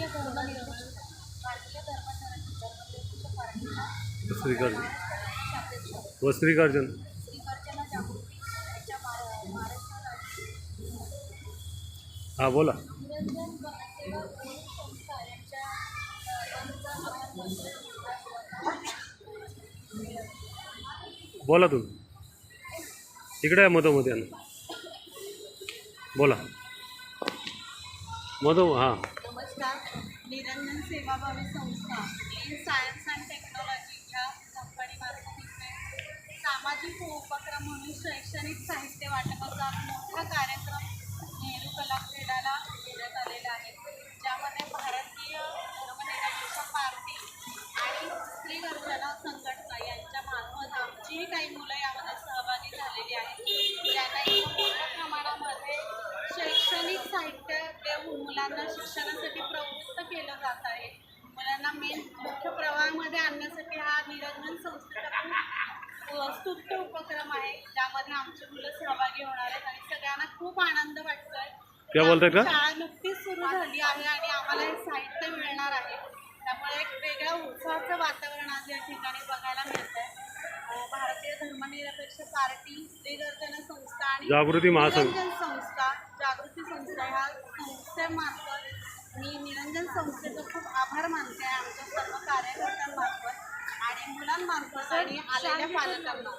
भारतीय हो, श्रीकार्जन व हां बोला. बोला तुम्ही. इकडे आहे मधोमध यांना. बोला. मधो हां. संस्था निरंजन सेवाभावी संस्था इन सायन्स अँड टेक्नॉलॉजी ह्या कंपनीमार्फत इथे सामाजिक उपक्रम म्हणून शैक्षणिक साहित्य वाटपाचा मोठा कार्यक्रम नेहरू कला क्रीडाला घेण्यात आलेला आहे. ज्यामध्ये भारतीय धर्मनिरपेक्ष पार्टी आणि स्त्री गर्जना संघटना यांच्या मार्फत आमचीही काही मुलं यामध्ये सहभागी झालेली आहेत. ज्यांना मुलांना शिक्षणासाठी प्रवृत्त केलं जात आहे. मुलांना मेन मुख्य प्रवाहामध्ये आणण्यासाठी हा निरंजन संस्थेचा स्तुत्य उपक्रम आहे. ज्यामध्ये आमची मुलं सहभागी होणार आहेत आणि सगळ्यांना खूप आनंद वाटतोय. क्या बोलताय का? शाळा नुकतीच सुरू झाली आहे आणि आम्हाला हे साहित्य मिळणार आहे. त्यामुळे एक वेगळ्या उत्साहाचं वातावरण आज या ठिकाणी बघायला मिळतंय. अं, भारतीय धर्मनिरपेक्ष पार्टी स्त्री संस्था आणि जागृती महासंघ. निरंजन संस्था जागृती संस्था ह्या मार्फत मी निरंजन संस्थेचं खूप आभार मानते आमच्या सर्व कार्यकर्त्यांमार्फत आणि मुलांमार्फत आणि आलेल्या पालकांना